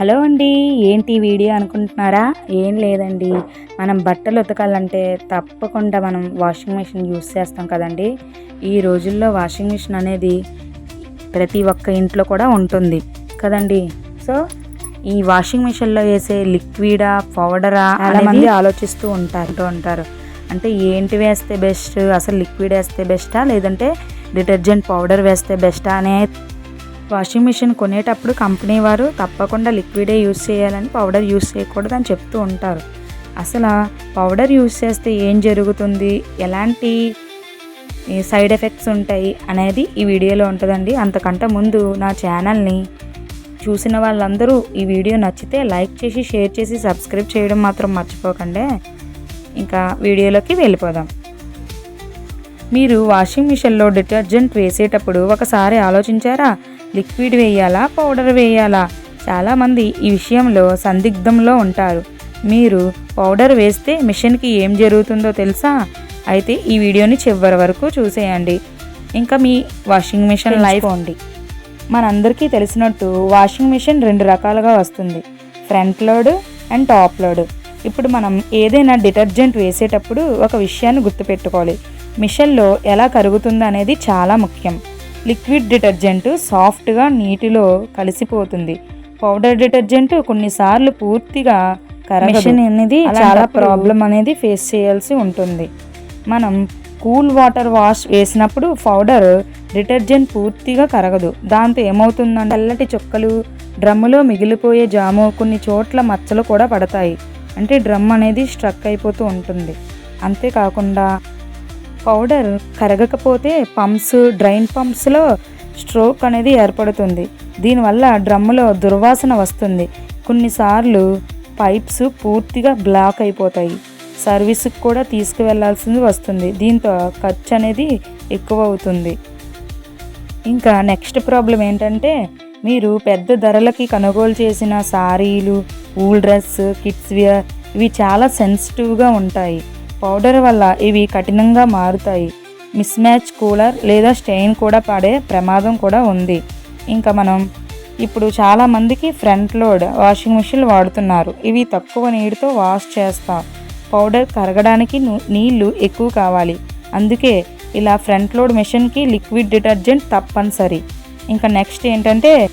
Hello అండి ఏంటి video అనుకుంటున్నారా? ఏం లేదండి. మనం బట్టలు ఉతకాలంటే తప్పకుండా మనం వాషింగ్ మిషన్ యూస్ చేస్తాం కదండి. ఈ రోజుల్లో వాషింగ్ మిషన్ అనేది ప్రతి ఒక్క ఇంట్లో కూడా ఉంటుంది కదండి. సో ఈ వాషింగ్ మిషన్లో వేసే లిక్విడా పౌడరా మంది ఆలోచిస్తూ ఉంటారు. ఉంటారు. అంటే ఏంటి వేస్తే బెస్ట్? అసలు లిక్విడ్ వేస్తే బెస్టా? లేదంటే డిటర్జెంట్ పౌడర్ వేస్తే బెస్టా? అనే వాషింగ్ మిషన్ కొనేటప్పుడు కంపెనీ వారు తప్పకుండా లిక్విడే యూస్ చేయాలని పౌడర్ యూస్ చేయకూడదు అని చెప్తూ ఉంటారు. అసలు పౌడర్ యూస్ చేస్తే ఏం జరుగుతుంది? ఎలాంటి సైడ్ ఎఫెక్ట్స్ ఉంటాయి అనేది ఈ వీడియోలో ఉంటుందండి. అంతకంటే ముందు నా ఛానల్ని చూసిన వాళ్ళందరూ ఈ వీడియో నచ్చితే లైక్ చేసి షేర్ చేసి సబ్స్క్రైబ్ చేయడం మాత్రం మర్చిపోకండి. ఇంకా వీడియోలోకి వెళ్ళిపోదాం. మీరు వాషింగ్ మిషన్లో డిటర్జెంట్ వేసేటప్పుడు ఒకసారి ఆలోచించారా? లిక్విడ్ వేయాలా పౌడర్ వేయాలా? చాలామంది ఈ విషయంలో సందిగ్ధంలో ఉంటారు. మీరు పౌడర్ వేస్తే మిషన్కి ఏం జరుగుతుందో తెలుసా? అయితే ఈ వీడియోని చివరి వరకు చూసేయండి. ఇంకా మీ వాషింగ్ మిషన్ లైఫ్ ఉంది మనందరికీ తెలిసినట్టు వాషింగ్ మిషన్ రెండు రకాలుగా వస్తుంది. Front load and top load. ఇప్పుడు మనం ఏదైనా డిటర్జెంట్ వేసేటప్పుడు ఒక విషయాన్ని గుర్తుపెట్టుకోవాలి. మిషన్లో ఎలా కరుగుతుంది అనేది చాలా ముఖ్యం. లిక్విడ్ డిటర్జెంట్ సాఫ్ట్గా నీటిలో కలిసిపోతుంది. పౌడర్ డిటర్జెంట్ కొన్నిసార్లు పూర్తిగా మిషన్ అనేది చాలా ప్రాబ్లం అనేది ఫేస్ చేయాల్సి ఉంటుంది. మనం కూల్ వాటర్ వాష్ వేసినప్పుడు పౌడర్ డిటర్జెంట్ పూర్తిగా కరగదు. దాంతో ఏమవుతుందంటే తెల్లటి చుక్కలు డ్రమ్ములో మిగిలిపోయే జాము కొన్ని చోట్ల మచ్చలు కూడా పడతాయి. అంటే డ్రమ్ అనేది స్ట్రక్ అయిపోతూ ఉంటుంది. అంతేకాకుండా పౌడర్ కరగకపోతే పంప్స్ డ్రైన్ పంప్స్లో స్ట్రోక్ అనేది ఏర్పడుతుంది. దీనివల్ల డ్రమ్ములో దుర్వాసన వస్తుంది. కొన్నిసార్లు పైప్స్ పూర్తిగా బ్లాక్ అయిపోతాయి. సర్వీస్కి కూడా తీసుకువెళ్ళాల్సింది వస్తుంది. దీంతో ఖర్చు అనేది ఎక్కువ అవుతుంది ఇంకా నెక్స్ట్ ప్రాబ్లం ఏంటంటే మీరు పెద్ద ధరలకి కొనుగోలు చేసిన సారీలు ఊల్ డ్రెస్ కిడ్స్ వేర్ ఇవి చాలా సెన్సిటివ్గా ఉంటాయి. పౌడర్ వల్ల ఇవి కఠినంగా మారుతాయి. మిస్ మ్యాచ్ కూలర్ లేదా స్టెయిన్ కూడా పడే ప్రమాదం కూడా ఉంది. ఇంకా మనం ఇప్పుడు చాలామందికి ఫ్రంట్ లోడ్ వాషింగ్ మిషన్ వాడుతున్నారు. ఇవి తక్కువ నీటితో వాష్ చేస్తాం. పౌడర్ కరగడానికి నీళ్ళు ఎక్కువ కావాలి. అందుకే ఇలా ఫ్రంట్ లోడ్ మిషన్కి లిక్విడ్ డిటర్జెంట్ తప్పనిసరి. ఇంకా నెక్స్ట్ ఏంటంటే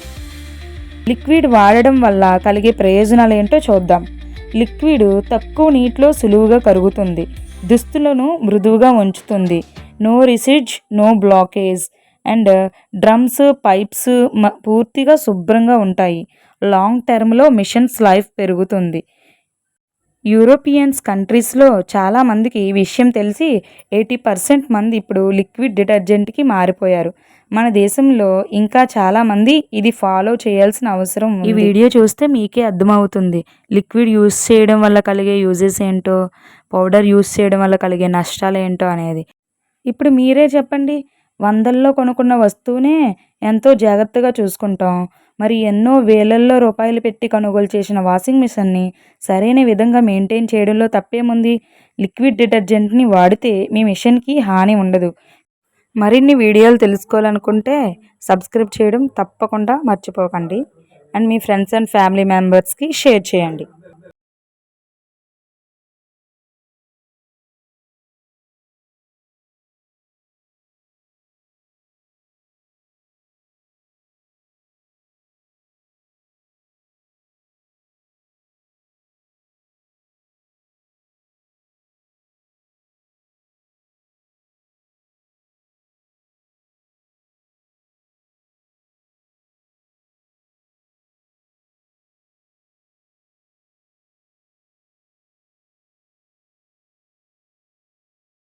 లిక్విడ్ వాడడం వల్ల కలిగే ప్రయోజనాలు ఏంటో చూద్దాం. లిక్విడ్ తక్కువ నీటిలో సులువుగా కరుగుతుంది. దుస్తులను మృదువుగా ఉంచుతుంది. No residue no blockage and drums pipes పూర్తిగా శుభ్రంగా ఉంటాయి. లాంగ్ టర్మ్లో మిషన్స్ లైఫ్ పెరుగుతుంది. యూరోపియన్స్ కంట్రీస్లో చాలామందికి ఈ విషయం తెలిసి ఎయిటీ పర్సెంట్ మంది ఇప్పుడు లిక్విడ్ డిటర్జెంట్కి మారిపోయారు. మన దేశంలో ఇంకా చాలామంది ఇది ఫాలో చేయాల్సిన అవసరం ఈ వీడియో చూస్తే మీకే అర్థమవుతుంది. లిక్విడ్ యూస్ చేయడం వల్ల కలిగే యూజెస్ ఏంటో పౌడర్ యూస్ చేయడం వల్ల కలిగే నష్టాలు ఏంటో అనేది. ఇప్పుడు మీరే చెప్పండి. వందల్లో కొనుక్కున్న వస్తువునే ఎంతో జాగ్రత్తగా చూసుకుంటాం. మరి ఎన్నో వేలల్లో రూపాయలు పెట్టి కొనుగోలు చేసిన వాషింగ్ మిషన్ని సరైన విధంగా మెయింటైన్ చేయడంలో తప్పేముంది? లిక్విడ్ డిటర్జెంట్ని వాడితే మీ మిషన్కి హాని ఉండదు. మరిన్ని వీడియోలు తెలుసుకోవాలనుకుంటే సబ్స్క్రైబ్ చేయడం తప్పకుండా మర్చిపోకండి. అండ్ మీ ఫ్రెండ్స్ అండ్ ఫ్యామిలీ మెంబర్స్కి షేర్ చేయండి.